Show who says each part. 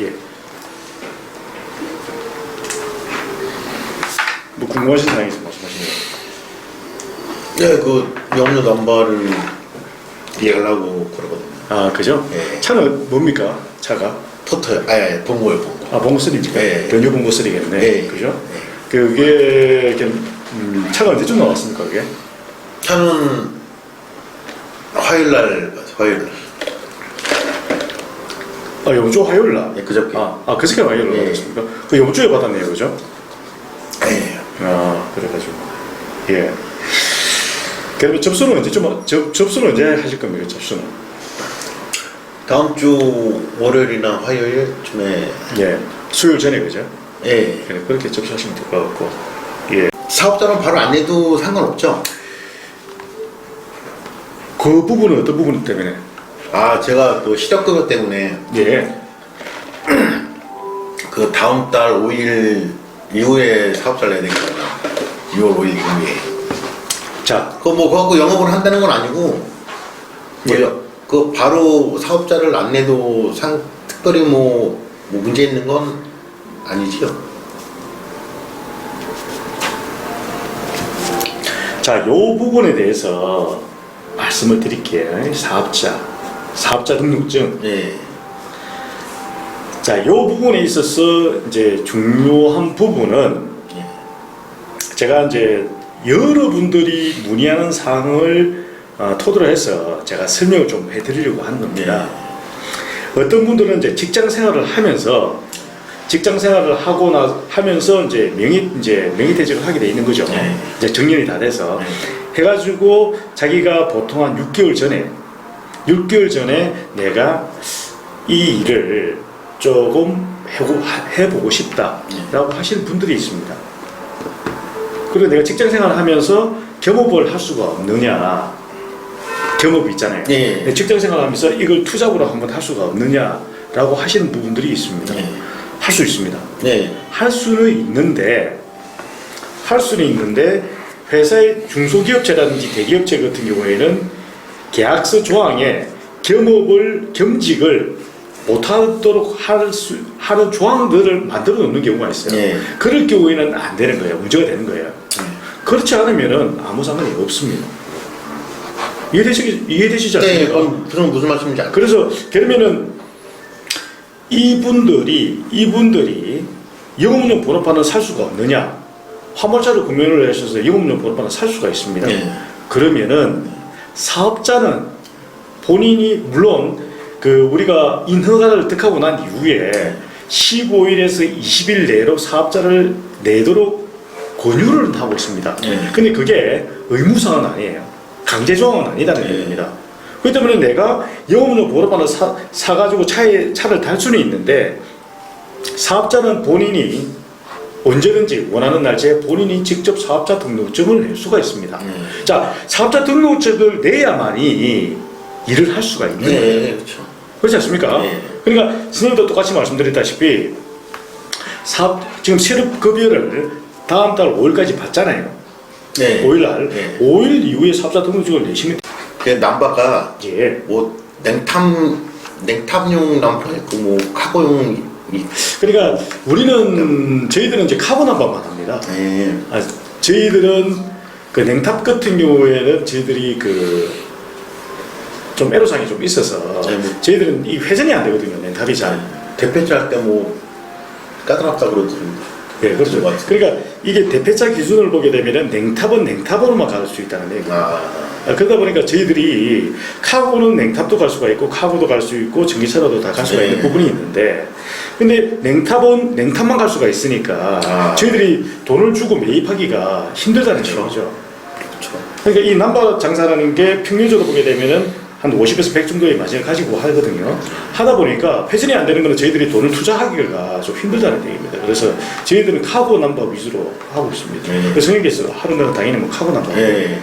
Speaker 1: 예. 뭐 궁금하신 사항이 있으면 말씀하시면
Speaker 2: 네, 그 영료 넘버를 이해하려고 그러거든요.
Speaker 1: 아 그죠?
Speaker 2: 예.
Speaker 1: 차는 뭡니까? 차가?
Speaker 2: 포터요. 아니, 아니, 봉고요, 봉고.
Speaker 1: 아 봉고 3입니까?
Speaker 2: 예.
Speaker 1: 연료 봉고 3겠네.
Speaker 2: 예.
Speaker 1: 그죠? 그게 이렇게, 음, 차가 언제쯤 나왔습니까? 그게?
Speaker 2: 차는 화요일 날, 화요일 날.
Speaker 1: 아 요주 화요일 날.
Speaker 2: 예, 그저께.
Speaker 1: 아, 아 그저께 화요일 날
Speaker 2: 예.
Speaker 1: 받았습니까? 그 요주에 받았네요, 그죠?
Speaker 2: 예.
Speaker 1: 아 그래가지고 예. 그러면 접수는 언제쯤 하- 접 접수는 언제 하실 겁니까? 접수는?
Speaker 2: 다음 주 월요일이나 화요일쯤에
Speaker 1: 예. 수요일 전에 그죠?
Speaker 2: 예.
Speaker 1: 그래, 그렇게 접수하시면 될 것 같고 예.
Speaker 2: 사업자는 바로 안 내도 상관없죠?
Speaker 1: 그 부분은 어떤 부분 때문에?
Speaker 2: 아, 제가 그 시력급여 때문에
Speaker 1: 예.
Speaker 2: 그 다음 달 5일 이후에 사업자를 내야 되거든요. 6월 5일 이후에.
Speaker 1: 자,
Speaker 2: 그뭐 그거 영업을 한다는 건 아니고
Speaker 1: 예.
Speaker 2: 뭐요? 그 바로 사업자를 안 내도 상 특별히 뭐, 뭐 문제 있는 건 아니지요.
Speaker 1: 자, 요 부분에 대해서 말씀을 드릴게요. 사업자, 사업자 등록증.
Speaker 2: 예.
Speaker 1: 자, 요 부분에 있어서 이제 중요한 부분은
Speaker 2: 예.
Speaker 1: 제가 이제 여러분들이 문의하는 사항을 어, 토대로 해서 제가 설명을 좀 해드리려고 하는 겁니다. 어떤 분들은 이제 직장 생활을 하면서 직장 생활을 하고 나 하면서 이제 명의 이제 명의 퇴직을 하게 돼 있는 거죠.
Speaker 2: 네.
Speaker 1: 이제 정년이 다 돼서
Speaker 2: 네.
Speaker 1: 해가지고 자기가 보통 한 6개월 전에 6개월 전에 내가 이 일을 조금 해보고 싶다라고 하시는 분들이 있습니다. 그리고 내가 직장 생활을 하면서 겸업을 할 수가 없느냐 겸업이 있잖아요.
Speaker 2: 예.
Speaker 1: 내 직장 생활하면서 이걸 투잡으로 한번 할 수가 없느냐라고 하시는 부분들이 있습니다.
Speaker 2: 예.
Speaker 1: 할수 있습니다.
Speaker 2: 네.
Speaker 1: 할 수는 있는데 할 수는 있는데 회사의 중소기업체라든지 대기업체 같은 경우에는 계약서 조항에 겸업을 겸직을 못하도록 할 수, 하는 조항들을 만들어 놓는 경우가 있어요.
Speaker 2: 네.
Speaker 1: 그럴 경우에는 안 되는 거예요. 문제가 되는 거예요. 그렇지 않으면은 아무 상관이 없습니다. 이해되시, 이해되시지
Speaker 2: 네,
Speaker 1: 않습니까?
Speaker 2: 그럼 무슨 말씀인지 알
Speaker 1: 그래서 그러면은 이분들이 이분들이 영업용 번호판을 살 수가 없느냐? 화물차를 구매를 하셔서 영업용 번호판을 살 수가 있습니다.
Speaker 2: 네.
Speaker 1: 그러면은 사업자는 본인이 물론 그 우리가 인허가를 득하고 난 이후에 15일에서 20일 내로 사업자를 내도록 권유를 하고 있습니다.
Speaker 2: 네.
Speaker 1: 근데 그게 의무사항은 아니에요. 강제조항은 아니다는
Speaker 2: 네.
Speaker 1: 얘기입니다. 그렇기 때문에 내가 영업용 번호판을 사, 사가지고 차에, 차를 탈 수는 있는데 사업자는 본인이 언제든지 원하는 날짜에 본인이 직접 사업자 등록증을 낼 수가 있습니다.
Speaker 2: 음.
Speaker 1: 자, 사업자 등록증을 내야만이 일을 할 수가 있는 거예요.
Speaker 2: 네, 그렇죠.
Speaker 1: 그렇지 않습니까?
Speaker 2: 네.
Speaker 1: 그러니까 선생님도 똑같이 말씀드렸다시피 사업 지금 실업급여를 다음 달 5일까지 받잖아요.
Speaker 2: 네.
Speaker 1: 5일 날
Speaker 2: 네.
Speaker 1: 5일 이후에 사업자 등록증을 내시면
Speaker 2: 그 남바가
Speaker 1: 예.
Speaker 2: 뭐 냉탐 냉탐용 남바 있고 뭐 카고용 이
Speaker 1: 그러니까 우리는 저희들은 이제 카본 한번만 합니다.
Speaker 2: 네.
Speaker 1: 아, 저희들은 그 냉탑 같은 경우에는 저희들이 그 좀 애로사항이 좀 있어서
Speaker 2: 네, 뭐.
Speaker 1: 저희들은 이 회전이 안 되거든요. 냉탑이 잘.
Speaker 2: 대패자 할때 뭐 까다롭다 그러더라고요.
Speaker 1: 예, 그렇죠. 그러니까 이게 대패차 기준을 보게 되면은 냉탑은 냉탑으로만 갈 수 있다는 얘기예요.
Speaker 2: 아,
Speaker 1: 아, 그러다 보니까 저희들이 카고는 냉탑도 갈 수가 있고 카고도 갈 수 있고 전기차로도 다 갈 수가
Speaker 2: 네.
Speaker 1: 있는 부분이 있는데 근데 냉탑은 냉탑만 갈 수가 있으니까
Speaker 2: 아.
Speaker 1: 저희들이 돈을 주고 매입하기가 힘들다는
Speaker 2: 그렇죠.
Speaker 1: 얘기죠.
Speaker 2: 그렇죠.
Speaker 1: 그러니까 이 남바 장사라는 게 평균적으로 보게 되면은 한 50에서 100 정도의 마진을 가지고 하거든요. 하다 보니까 회전이 안 되는 거는 저희들이 돈을 투자하기가 좀 힘들다는 얘기입니다. 그래서 저희들은 카고 남바 위주로 하고 있습니다.
Speaker 2: 네.
Speaker 1: 그래서 선생님께서 하루는 당연히 뭐 카고 남바
Speaker 2: 네.